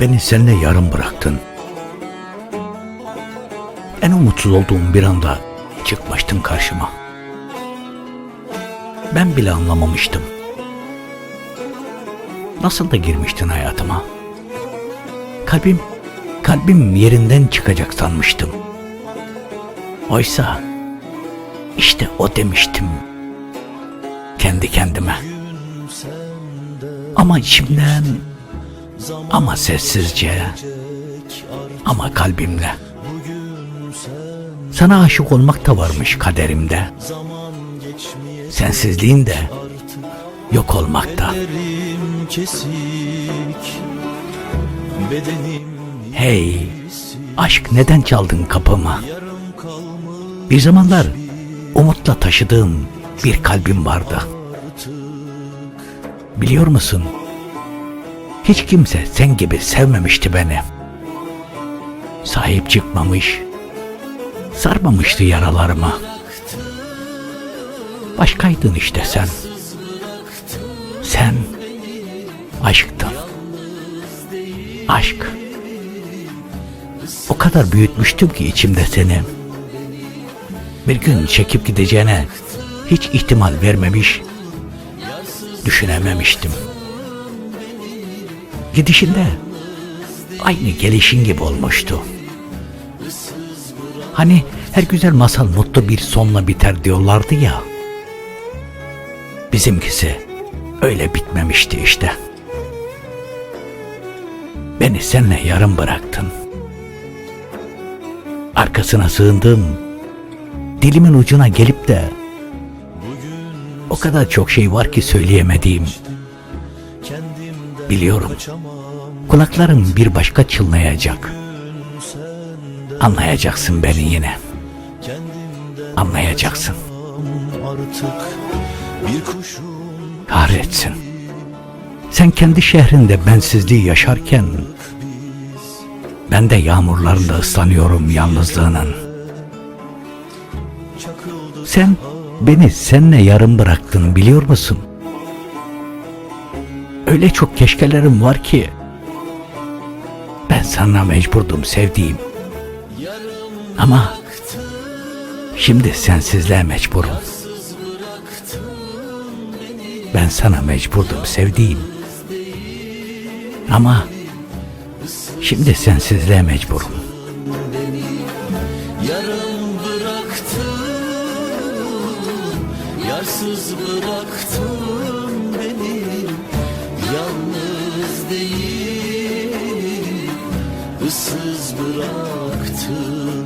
Beni seninle yarım bıraktın. En umutsuz olduğum bir anda çıkmıştın karşıma. Ben bile anlamamıştım. Nasıl da girmiştin hayatıma. Kalbim, kalbim yerinden çıkacak sanmıştım. Oysa işte o demiştim kendi kendime. Ama içimden, ama sessizce, ama kalbimle. Sana aşık olmak da varmış kaderimde. Sensizliğin de yok olmakta. Hey, aşk neden çaldın kapımı? Bir zamanlar umutla taşıdığım bir kalbim vardı. Biliyor musun? Hiç kimse sen gibi sevmemişti beni. Sahip çıkmamış, sarmamıştı yaralarımı. Başkaydın işte sen. Sen aşktın. Aşk. O kadar büyütmüştüm ki içimde seni. Bir gün çekip gideceğine hiç ihtimal vermemiş, düşünememiştim. Gidişinde aynı gelişin gibi olmuştu. Hani her güzel masal mutlu bir sonla biter diyorlardı ya. Bizimkisi öyle bitmemişti işte. Beni senle yarım bıraktın. Arkasına sığındım. Dilimin ucuna gelip de o kadar çok şey var ki söyleyemediğim. Biliyorum. Kulaklarım bir başka çınlayacak. Anlayacaksın beni yine. Anlayacaksın. Kahretsin. Sen kendi şehrinde bensizliği yaşarken ben de yağmurlarında ıslanıyorum yalnızlığının. Sen beni senle yarım bıraktın biliyor musun? Öyle çok keşkelerim var ki ben sana mecburdum sevdiğim. Ama şimdi sensizliğe mecburum. Ben sana mecburdum sevdiğim. Ama şimdi sensizliğe mecburum. Yarım bıraktın Yarsız bıraktın beni değil Issız bıraktın beni